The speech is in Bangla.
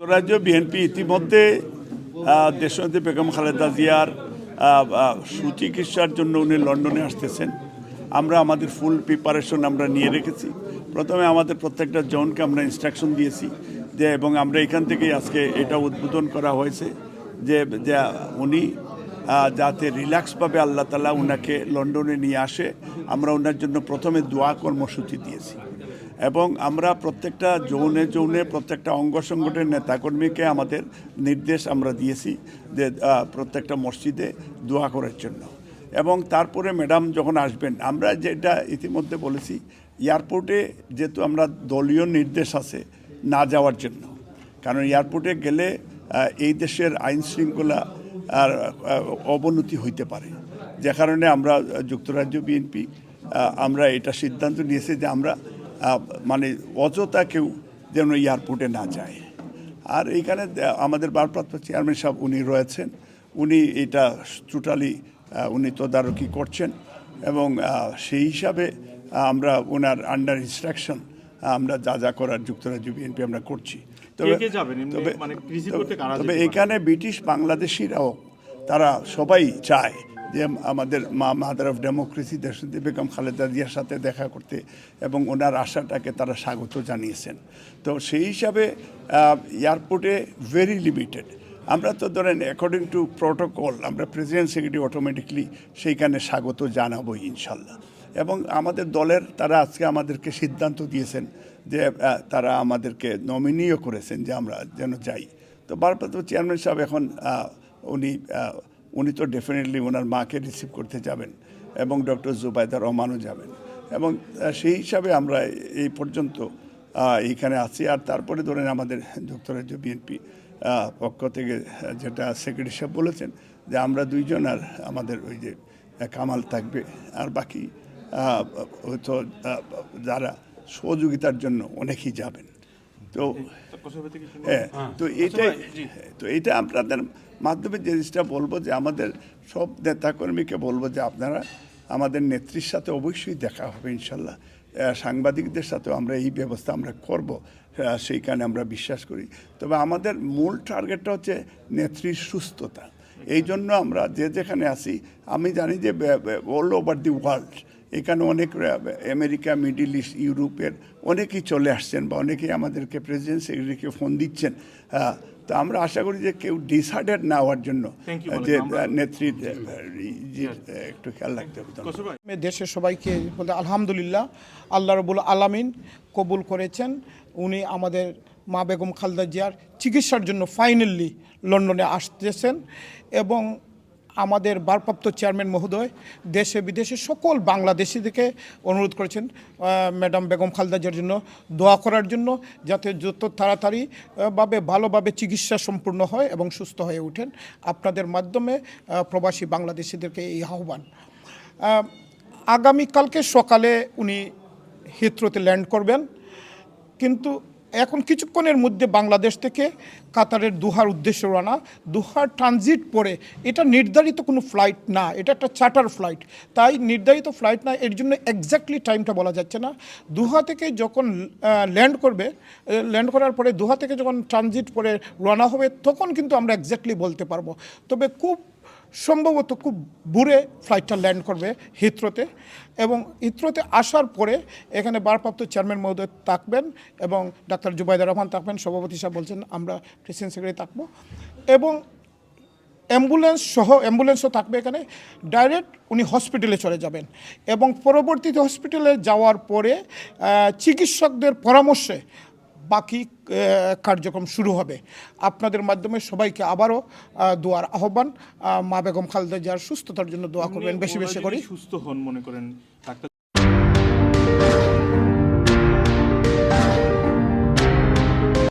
রাজ্য বিএনপি ইতিমধ্যে দেশনেত্রী বেগম খালেদা জিয়ার সুচিকিৎসার জন্য উনি লন্ডনে আসতেছেন। আমরা আমাদের ফুল প্রিপারেশন আমরা নিয়ে রেখেছি। প্রথমে আমাদের প্রত্যেকটা জনকে আমরা ইনস্ট্রাকশন দিয়েছি যে, এবং আমরা এখান থেকেই আজকে এটা উদ্বোধন করা হয়েছে যে যে উনি যাতে রিল্যাক্সভাবে আল্লাহ তালা ওনাকে লন্ডনে নিয়ে আসে। আমরা ওনার জন্য প্রথমে দোয়া কর্মসূচি দিয়েছি। এবং আমরা প্রত্যেকটা যৌনে যৌনে, প্রত্যেকটা অঙ্গ সংগঠনের নেতাকর্মীকে আমাদের নির্দেশ আমরা দিয়েছি যে প্রত্যেকটা মসজিদে দোয়া করার জন্য। এবং তারপরে ম্যাডাম যখন আসবেন, আমরা যেটা ইতিমধ্যে বলেছি, এয়ারপোর্টে যেহেতু আমরা দলীয় নির্দেশ আছে না যাওয়ার জন্য, কারণ এয়ারপোর্টে গেলে এই দেশের আইন শৃঙ্খলা আর অবনতি হইতে পারে। যে কারণে আমরা যুক্তরাজ্য বিএনপি আমরা এটা সিদ্ধান্ত নিয়েছি যে আমরা মানে অযথা কেউ যেন এয়ারপোর্টে না যায়। আর এইখানে আমাদের ভারপ্রাপ্ত চেয়ারম্যান সাহেব উনি রয়েছেন। উনি এটা টোটালি উনি তদারকি করছেন এবং সেই হিসাবে আমরা ওনার আন্ডার ইনস্ট্রাকশন আমরা যা যা করার যুক্তরাজ্য বিএনপি আমরা করছি। যাবেন? এমনি মানে তবে এখানে ব্রিটিশ বাংলাদেশিরাও তারা সবাই চায় যে আমাদের মা মাদার অফ ডেমোক্রেসি দেশনীতি বেগম খালেদা জিয়ার সাথে দেখা করতে এবং ওনার আশাটাকে তারা স্বাগত জানিয়েছেন। তো সেই হিসাবে এয়ারপোর্টে ভেরি লিমিটেড আমরা তো ধরেন অ্যাকর্ডিং টু প্রোটোকল আমরা প্রেসিডেন্ট সেক্রেটারি অটোমেটিকলি সেইখানে স্বাগত জানাব ইনশাল্লাহ। এবং আমাদের দলের তারা আজকে আমাদেরকে সিদ্ধান্ত দিয়েছেন যে তারা আমাদেরকে নমিনিও করেছেন যে আমরা যেন যাই। তো ভারপ্রাপ্ত চেয়ারম্যান সাহেব এখন উনি উনি তো ডেফিনেটলি ওনার মাকে রিসিভ করতে যাবেন এবং ডক্টর জুবাইদা রহমানও যাবেন। এবং সেই হিসাবে আমরা এই পর্যন্ত এইখানে আছি। আর তারপরে ধরেন আমাদের যুক্তরাজ্য বিএনপি পক্ষ থেকে যেটা সেক্রেটারি সাহেব বলেছেন যে আমরা দুইজন আর আমাদের ওই যে কামাল থাকবে। আর বাকি হয়তো যারা সহযোগিতার জন্য অনেকেই যাবেন। তো হ্যাঁ তো এটাই তো এটা আপনাদের মাধ্যমে জিনিসটা বলব যে আমাদের সব নেতাকর্মীকে বলব যে আপনারা আমাদের নেত্রীর সাথে অবশ্যই দেখা হবে ইনশাল্লাহ। সাংবাদিকদের সাথেও আমরা এই ব্যবস্থা আমরা করব। আহ, সেইখানে আমরা বিশ্বাস করি। তবে আমাদের মূল টার্গেটটা হচ্ছে নেত্রীর সুস্থতা। এই জন্য আমরা যে যেখানে আছি আমি জানি যে অল ওভার দি ওয়ার্ল্ড এখানে অনেক আমেরিকা মিডিল ইস্ট ইউরোপের অনেকেই চলে আসছেন বা অনেকেই আমাদেরকে প্রেসিডেন্ট সেক্রেটারিকে ফোন দিচ্ছেন। হ্যাঁ তো আমরা আশা করি যে কেউ ডিসাইডেড না হওয়ার জন্য. যে আহ, একটু খেয়াল রাখতে হবে দেশের সবাইকে বলতে আলহামদুলিল্লাহ আল্লাহ রবুল আলামিন কবুল করেছেন। উনি আমাদের মা বেগম খালদা জিয়ার চিকিৎসার জন্য ফাইনালি লন্ডনে আসতেছেন এবং আমাদের ভারপ্রাপ্ত চেয়ারম্যান মহোদয় দেশে বিদেশে সকল বাংলাদেশিদেরকে অনুরোধ করেছেন ম্যাডাম বেগম খালদা জিয়ার জন্য দোয়া করার জন্য যাতে যত তাড়াতাড়ি ভাবে ভালোভাবে চিকিৎসা সম্পূর্ণ হয় এবং সুস্থ হয়ে ওঠেন। আপনাদের মাধ্যমে প্রবাসী বাংলাদেশিদেরকে এই আহ্বান। আগামীকালকে সকালে উনি হিথ্রোতে ল্যান্ড করবেন। কিন্তু এখন কিছুক্ষণের মধ্যে বাংলাদেশ থেকে কাতারের দুহার উদ্দেশ্যে রানা দুহার ট্রানজিট পরে এটা নির্ধারিত কোনো ফ্লাইট না, এটা একটা চার্টার ফ্লাইট তাই নির্ধারিত ফ্লাইট না, এর জন্য এক্স্যাক্টলি টাইমটা বলা যাচ্ছে না। দুহা থেকে যখন ল্যান্ড করবে ল্যান্ড করার পরে দুহা থেকে যখন ট্রানজিট পরে রানা হবে, তখন কিন্তু আমরা এক্স্যাক্টলি বলতে পারব। তবে খুব সম্ভবত খুব বুড়ে ফ্লাইটটা ল্যান্ড করবে হিত্রোতে এবং হিত্রোতে আসার পরে এখানে ভারপ্রাপ্ত চেয়ারম্যান মহোদয় থাকবেন এবং ডাক্তার জুবাইদা রহমান থাকবেন, সভাপতি সাহেব বলছেন, আমরা প্রেসিডেন্ট সেক্রেটারি থাকব। এবং অ্যাম্বুলেন্স সহ অ্যাম্বুলেন্সও থাকবে এখানে। ডাইরেক্ট উনি হসপিটালে চলে যাবেন এবং পরবর্তীতে হসপিটালে যাওয়ার পরে চিকিৎসকদের পরামর্শে বাকি কার্যক্রম শুরু হবে। আপনাদের মাধ্যমে সবাইকে আবারও দোয়ার আহ্বান। মা বেগম খালেদা জিয়ার সুস্থতার জন্য দোয়া করবেন। বেশি বেশি করে সুস্থ হন মনে করেন। ডাক্তার